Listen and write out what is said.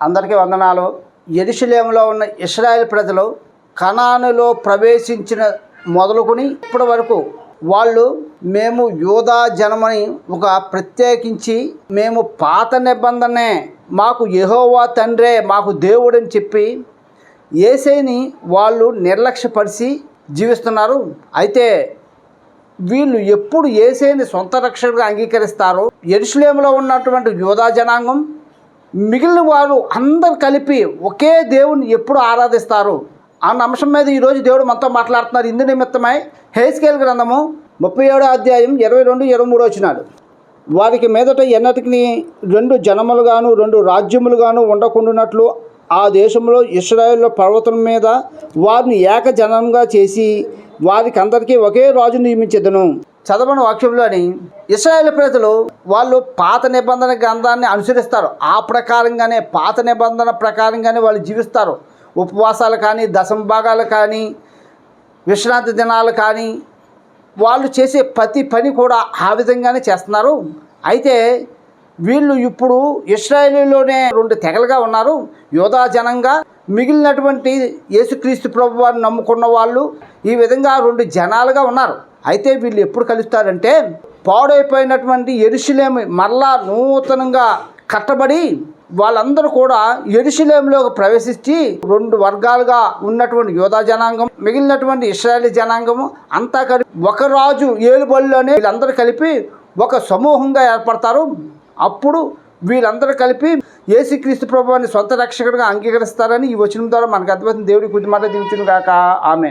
అందరికీ వందనాలు. ఎరుషలేములో ఉన్న ఇస్రాయేల్ ప్రజలు కణానులో ప్రవేశించిన మొదలుకొని ఇప్పటి వరకు వాళ్ళు మేము యోధా జనమని ఒక ప్రత్యేకించి మేము పాత నిబంధనే మాకు యహోవా తండ్రే మాకు దేవుడని చెప్పి ఏసైని వాళ్ళు నిర్లక్ష్యపరిచి జీవిస్తున్నారు. అయితే వీళ్ళు ఎప్పుడు ఏసైని సొంత రక్షణగా అంగీకరిస్తారో ఎరుసలేములో ఉన్నటువంటి యోధా జనాంగం మిగిలిన వారు అందరు కలిపి ఒకే దేవుని ఎప్పుడు ఆరాధిస్తారు? అన్న అంశం మీద ఈరోజు దేవుడు మనతో మాట్లాడుతున్నారు. ఇందు నిమిత్తమై హేస్కేల్ గ్రంథము ముప్పై ఏడో అధ్యాయం ఇరవై రెండు ఇరవై మూడు వచ్చినాడు. వారికి మీదట ఎన్నటికి రెండు జనములుగాను రెండు రాజ్యములుగాను ఉండకుండానట్లు ఆ దేశంలో ఇస్రాయేల్ పర్వతం మీద వారిని ఏకజనంగా చేసి వారికి అందరికీ ఒకే రాజు నియమించదును. చదవని వాక్యంలోని ఇస్రాయేల్ ప్రజలు వాళ్ళు పాత నిబంధన గ్రంథాన్ని అనుసరిస్తారు. ఆ ప్రకారంగానే పాత నిబంధన ప్రకారంగానే వాళ్ళు జీవిస్తారు. ఉపవాసాలు కానీ దశమ భాగాలు కానీ విశ్రాంతి దినాలు కానీ వాళ్ళు చేసే ప్రతి పని కూడా ఆ విధంగానే చేస్తున్నారు. అయితే వీళ్ళు ఇప్పుడు ఇస్రాయేలీలోనే రెండు తెగలుగా ఉన్నారు. యోధా జనంగా మిగిలినటువంటి యేసుక్రీస్తు ప్రభు వారిని నమ్ముకున్న వాళ్ళు ఈ విధంగా రెండు జనాలుగా ఉన్నారు. అయితే వీళ్ళు ఎప్పుడు కలుస్తారంటే పాడైపోయినటువంటి ఎరుషులేమి మరలా నూతనంగా కట్టబడి వాళ్ళందరూ కూడా ఎరుషులేంలోకి ప్రవేశించి రెండు వర్గాలుగా ఉన్నటువంటి యోధా జనాంగం మిగిలినటువంటి ఇస్రాయలీ జనాంగము అంతా కలిపి ఒక రాజు ఏలుబడిలోనే వీళ్ళందరూ కలిపి ఒక సమూహంగా ఏర్పడతారు. అప్పుడు వీళ్ళందరూ కలిపి ఏసుక్రీస్తు ప్రభువాన్ని సొంత రక్షకుడిగా అంగీకరిస్తారని ఈ వచనం ద్వారా మనకు అర్థమవుతుంది. దేవుడి కొద్ది మాట దించును కాక ఆమె